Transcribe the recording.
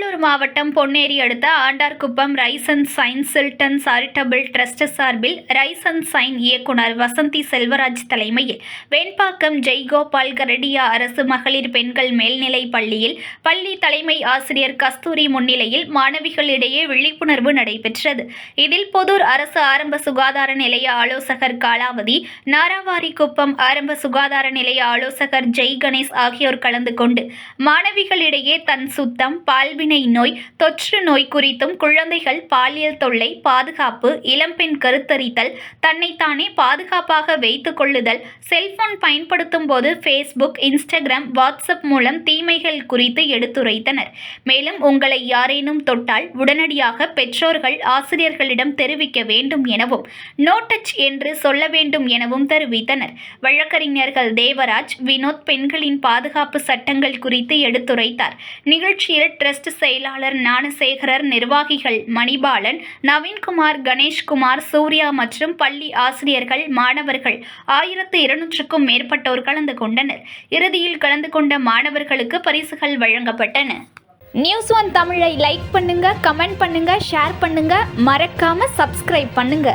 மாவட்டம் பொன்னேரி அடுத்த Andarkuppam rise and shine children charitable trust சார்பில் ரைஸ் அண்ட் சைன் இயக்குனர் வசந்தி செல்வராஜ் தலைமையில் வெண்பாக்கம் ஜெய்கோபால் கரடியா அரசு மகளிர் பெண்கள் மேல்நிலை பள்ளியில் பள்ளி தலைமை ஆசிரியர் கஸ்தூரி முன்னிலையில் மாணவிகளிடையே விழிப்புணர்வு நடைபெற்றது. இதில் புதூர் அரசு ஆரம்ப சுகாதார நிலைய ஆலோசகர் காலாவதி நாராவாரிக்குப்பம் ஆரம்ப சுகாதார நிலைய ஆலோசகர் ஜெய் கணேஷ் ஆகியோர் கலந்து கொண்டு மாணவிகளிடையே தன் சுத்தம் பால்வின் நோய் தொற்று நோய் குறித்தும் குழந்தைகள் பாலியல் தொல்லை பாதுகாப்பு இளம்பெண் கருத்தரித்தல் தன்னைத்தானே பாதுகாப்பாக வைத்துக் கொள்ளுதல் செல்போன் பயன்படுத்தும் போது ஃபேஸ்புக் இன்ஸ்டாகிராம் வாட்ஸ்அப் மூலம் தீமைகள் குறித்து எடுத்துரைத்தனர். மேலும் உங்களை யாரேனும் தொட்டால் உடனடியாக பெற்றோர்கள் ஆசிரியர்களிடம் தெரிவிக்க வேண்டும் எனவும் நோ டச் என்று சொல்ல வேண்டும் எனவும் தெரிவித்தனர். வழக்கறிஞர்கள் தேவராஜ் வினோத் பெண்களின் பாதுகாப்பு சட்டங்கள் குறித்து எடுத்துரைத்தார். நிகழ்ச்சியில் ட்ரஸ்ட் செயலாளர் ஞானசேகரர் நிர்வாகிகள் மணிபாலன் நவீன்குமார் கணேஷ்குமார் சூர்யா மற்றும் பள்ளி ஆசிரியர்கள் மாணவர்கள் ஆயிரத்து இருநூற்றுக்கும் மேற்பட்டோர் கலந்து கொண்டனர். இறுதியில் கலந்து கொண்ட மாணவர்களுக்கு பரிசுகள் வழங்கப்பட்டன. நியூஸ் ஒன் தமிழை லைக் பண்ணுங்க கமெண்ட் பண்ணுங்க ஷேர் பண்ணுங்க. மறக்காம சப்ஸ்கிரைப் பண்ணுங்க.